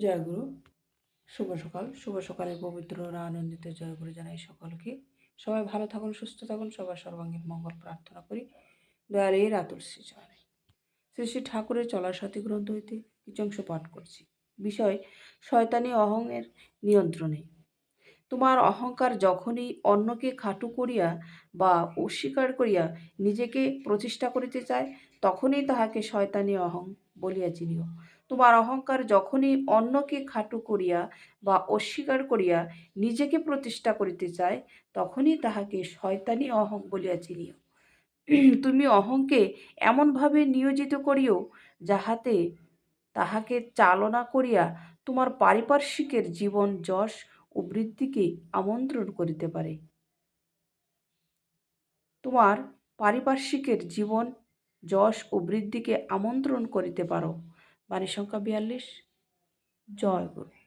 জয় গুরু। শুভ সকাল। শুভ সকালে পবিত্র আনন্দিত জয় গুরু জানাই সকলকে। সবাই ভালো থাকুন, সুস্থ থাকুন, সবার সর্বাঙ্গীন মঙ্গল প্রার্থনা করি। দয়ালে রাতুল শ্রী চরণে। শ্রী শ্রী ঠাকুরের চলার সাথী গ্রন্থ হইতে কিছু অংশ পাঠ করছি। বিষয়, শয়তানি অহংয়ের নিয়ন্ত্রণে। তোমার অহংকার যখনই অন্যকে খাটু করিয়া বা অস্বীকার করিয়া নিজেকে প্রতিষ্ঠা করিতে চায়, তখনই তাহাকে শয়তানি অহং বলিয়া চিনিও। তোমার অহংকার যখনই অন্যকে খাটু করিয়া বা অস্বীকার করিয়া নিজেকে প্রতিষ্ঠা করিতে চায়, তখনই তাহাকে শয়তানি অহং বলিয়া চিনিও। তুমি অহংকে এমনভাবে নিয়োজিত করিও যাহাতে তাহাকে চালনা করিয়া তোমার পারিপার্শ্বিকের জীবন যশ ও বৃদ্ধিকে আমন্ত্রণ করিতে পারে। তোমার পারিপার্শ্বিকের জীবন যশ ও বৃদ্ধিকে আমন্ত্রণ করিতে পারো। বাণী সংখ্যা বিয়াল্লিশ। জয় গুরু।